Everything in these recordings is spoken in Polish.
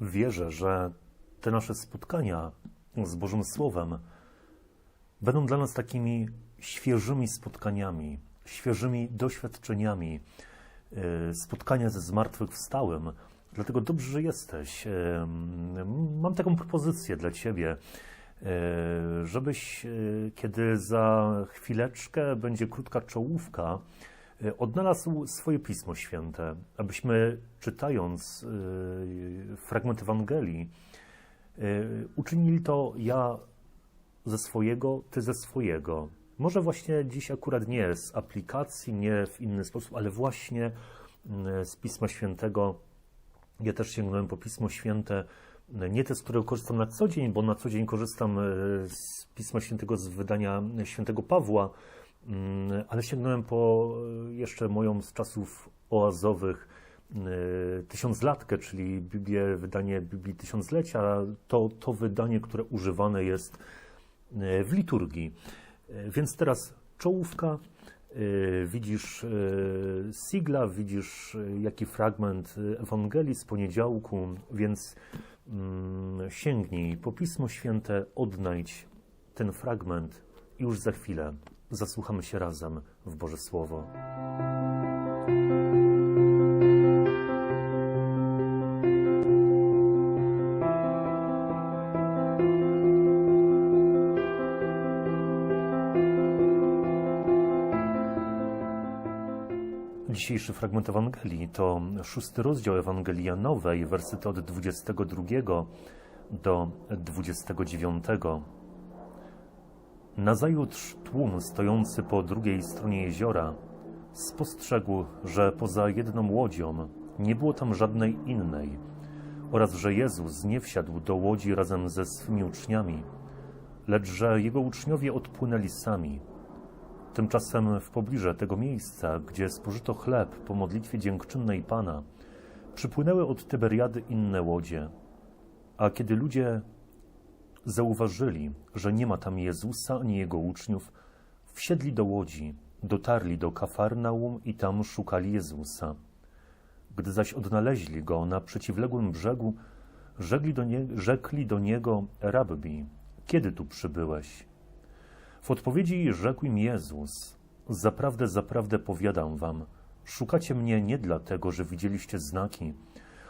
wierzę, że te nasze spotkania z Bożym Słowem będą dla nas takimi świeżymi spotkaniami, świeżymi doświadczeniami, e, spotkania ze zmartwychwstałym. Dlatego dobrze, że jesteś. E, Mam taką propozycję dla Ciebie, e, żebyś, kiedy za chwileczkę będzie krótka czołówka, odnalazł swoje Pismo Święte, abyśmy czytając e, fragment Ewangelii, e, uczynili to ja ze swojego, ty ze swojego. Może właśnie dziś akurat nie z aplikacji, nie w inny sposób, ale właśnie z Pisma Świętego. Ja też sięgnąłem po Pismo Święte, nie te, z którego korzystam na co dzień, bo na co dzień korzystam z Pisma Świętego z wydania Świętego Pawła, ale sięgnąłem po e, jeszcze moją z czasów oazowych e, tysiąclatkę, czyli Biblię, wydanie Biblii Tysiąclecia, to, to wydanie, które używane jest e, w liturgii. Więc teraz czołówka, widzisz sigla, widzisz jaki fragment Ewangelii z poniedziałku, więc mm, sięgnij po Pismo Święte, odnajdź ten fragment już za chwilę zasłuchamy się razem w Boże Słowo. Dzisiejszy fragment Ewangelii to szósty rozdział Ewangelii Janowej, wersety od 22 do 29. Nazajutrz tłum stojący po drugiej stronie jeziora spostrzegł, że poza jedną łodzią nie było tam żadnej innej oraz że Jezus nie wsiadł do łodzi razem ze swymi uczniami, lecz że jego uczniowie odpłynęli sami. Tymczasem w pobliże tego miejsca, gdzie spożyto chleb po modlitwie dziękczynnej Pana, przypłynęły od Tyberiady inne łodzie. A kiedy ludzie zauważyli, że nie ma tam Jezusa ani Jego uczniów, wsiedli do łodzi, dotarli do Kafarnaum i tam szukali Jezusa. Gdy zaś odnaleźli Go na przeciwległym brzegu, rzekli do, nie, rzekli do Niego, Rabbi, kiedy tu przybyłeś? W odpowiedzi rzekł im Jezus: Zaprawdę, zaprawdę powiadam wam, szukacie mnie nie dlatego, że widzieliście znaki,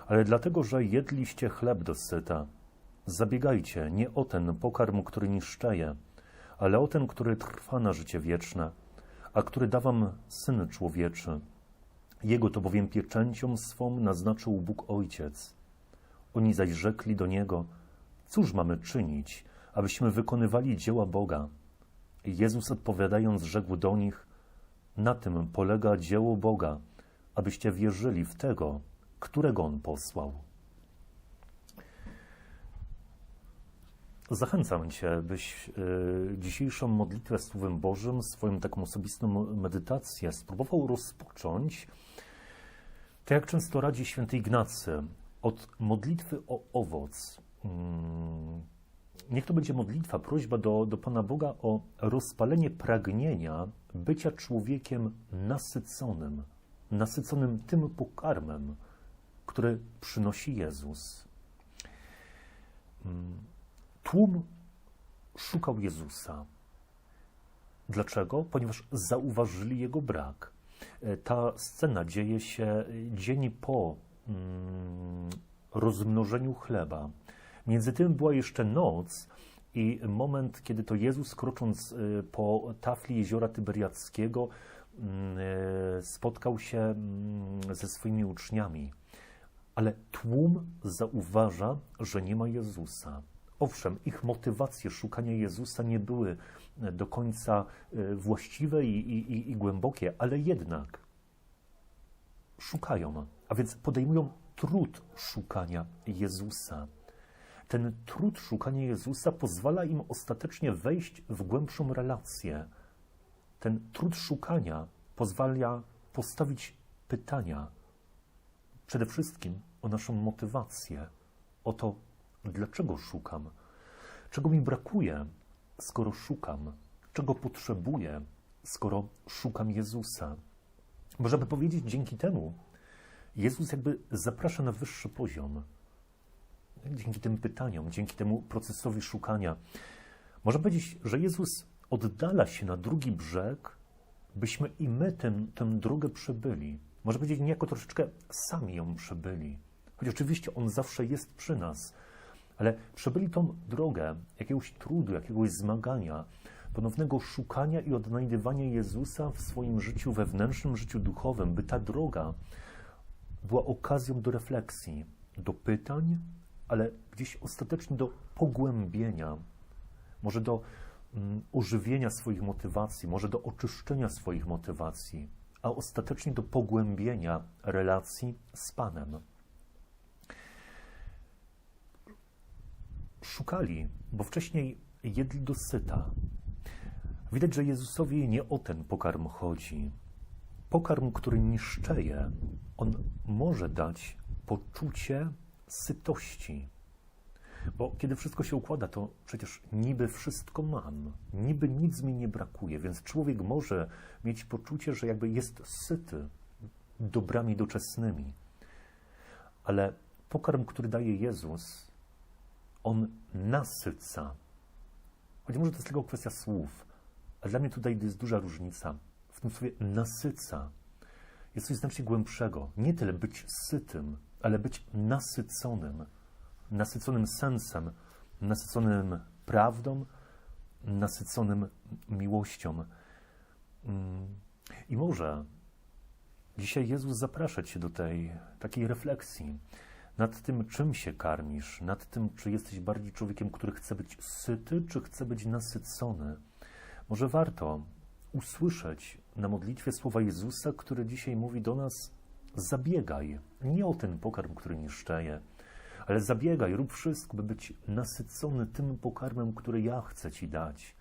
ale dlatego, że jedliście chleb dosyta. Zabiegajcie nie o ten pokarm, który niszczeje, ale o ten, który trwa na życie wieczne, a który da wam Syn Człowieczy. Jego to bowiem pieczęcią swą naznaczył Bóg Ojciec. Oni zaś rzekli do Niego, cóż mamy czynić, abyśmy wykonywali dzieła Boga? Jezus odpowiadając rzekł do nich, na tym polega dzieło Boga, abyście wierzyli w tego, którego On posłał. Zachęcam Cię, byś y, dzisiejszą modlitwę Słowem Bożym, swoją taką osobistą medytację spróbował rozpocząć, tak jak często radzi święty Ignacy, od modlitwy o owoc. Mm, Niech to będzie modlitwa, prośba do, do Pana Boga o rozpalenie pragnienia bycia człowiekiem nasyconym, nasyconym tym pokarmem, który przynosi Jezus. Tłum szukał Jezusa. Dlaczego? Ponieważ zauważyli jego brak. E, Ta scena dzieje się dzień po mm, rozmnożeniu chleba. Między tym była jeszcze noc i moment, kiedy to Jezus, krocząc y, po tafli jeziora Tyberiackiego, mm, spotkał się mm, ze swoimi uczniami. Ale tłum zauważa, że nie ma Jezusa. Owszem, ich motywacje szukania Jezusa nie były do końca y, właściwe i, i, i głębokie, ale jednak szukają, a więc podejmują trud szukania Jezusa. Ten trud szukania Jezusa pozwala im ostatecznie wejść w głębszą relację. Ten trud szukania pozwala postawić pytania, przede wszystkim o naszą motywację, o to, dlaczego szukam, czego mi brakuje, skoro szukam, czego potrzebuję, skoro szukam Jezusa. Można by powiedzieć, dzięki temu Jezus jakby zaprasza na wyższy poziom. dzięki tym pytaniom, dzięki temu procesowi szukania. Można powiedzieć, że Jezus oddala się na drugi brzeg, byśmy i my tę drogę przebyli. Można powiedzieć, niejako troszeczkę sami ją przebyli. Choć oczywiście On zawsze jest przy nas, ale przebyli tą drogę jakiegoś trudu, jakiegoś zmagania, ponownego szukania i odnajdywania Jezusa w swoim życiu wewnętrznym, życiu duchowym, by ta droga była okazją do refleksji, do pytań, ale gdzieś ostatecznie do pogłębienia, może do mm, ożywienia swoich motywacji, może do oczyszczenia swoich motywacji, a ostatecznie do pogłębienia relacji z Panem. Szukali, bo wcześniej jedli do syta. Widać, że Jezusowi nie o ten pokarm chodzi. Pokarm, który niszczeje, on może dać poczucie sytości. Bo kiedy wszystko się układa, to przecież niby wszystko mam, niby nic mi nie brakuje, więc człowiek może mieć poczucie, że jakby jest syty dobrami doczesnymi. Ale pokarm, który daje Jezus, on nasyca. Choć może to jest tylko kwestia słów, ale dla mnie tutaj jest duża różnica. W tym słowie nasyca jest coś znacznie głębszego. Nie tyle być sytym, ale być nasyconym. Nasyconym sensem, nasyconym prawdą, nasyconym miłością. Mm. I może dzisiaj Jezus zaprasza Cię do tej takiej refleksji nad tym, czym się karmisz, nad tym, czy jesteś bardziej człowiekiem, który chce być syty, czy chce być nasycony. Może warto usłyszeć na modlitwie słowa Jezusa, który dzisiaj mówi do nas: zabiegaj nie o ten pokarm, który niszczeje, ale zabiegaj, rób wszystko, by być nasycony tym pokarmem, który ja chcę Ci dać.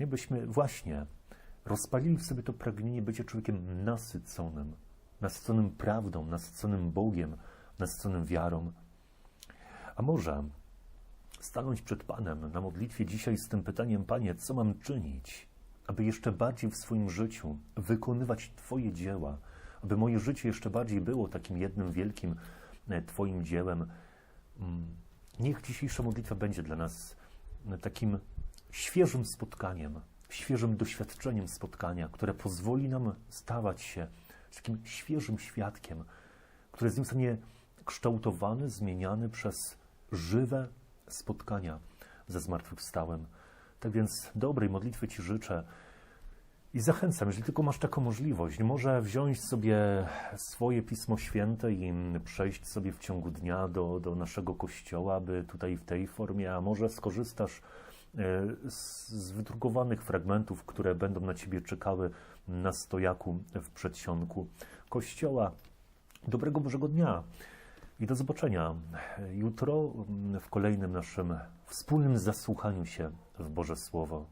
Nie byśmy właśnie rozpalili w sobie to pragnienie bycia człowiekiem nasyconym, nasyconym prawdą, nasyconym Bogiem, nasyconym wiarą. A może stanąć przed Panem na modlitwie dzisiaj z tym pytaniem: Panie, co mam czynić, aby jeszcze bardziej w swoim życiu wykonywać Twoje dzieła, aby moje życie jeszcze bardziej było takim jednym wielkim e, Twoim dziełem. Mm, niech dzisiejsza modlitwa będzie dla nas e, takim świeżym spotkaniem, świeżym doświadczeniem spotkania, które pozwoli nam stawać się takim świeżym świadkiem, który jest nieustannie kształtowany, zmieniany przez żywe spotkania ze zmartwychwstałym. Tak więc dobrej modlitwy Ci życzę i zachęcam, jeżeli tylko masz taką możliwość, może wziąć sobie swoje Pismo Święte i przejść sobie w ciągu dnia do, do naszego kościoła, by tutaj w tej formie, a może skorzystasz e, z, z wydrukowanych fragmentów, które będą na Ciebie czekały na stojaku w przedsionku kościoła. Dobrego Bożego dnia i do zobaczenia jutro w kolejnym naszym wspólnym zasłuchaniu się w Boże Słowo.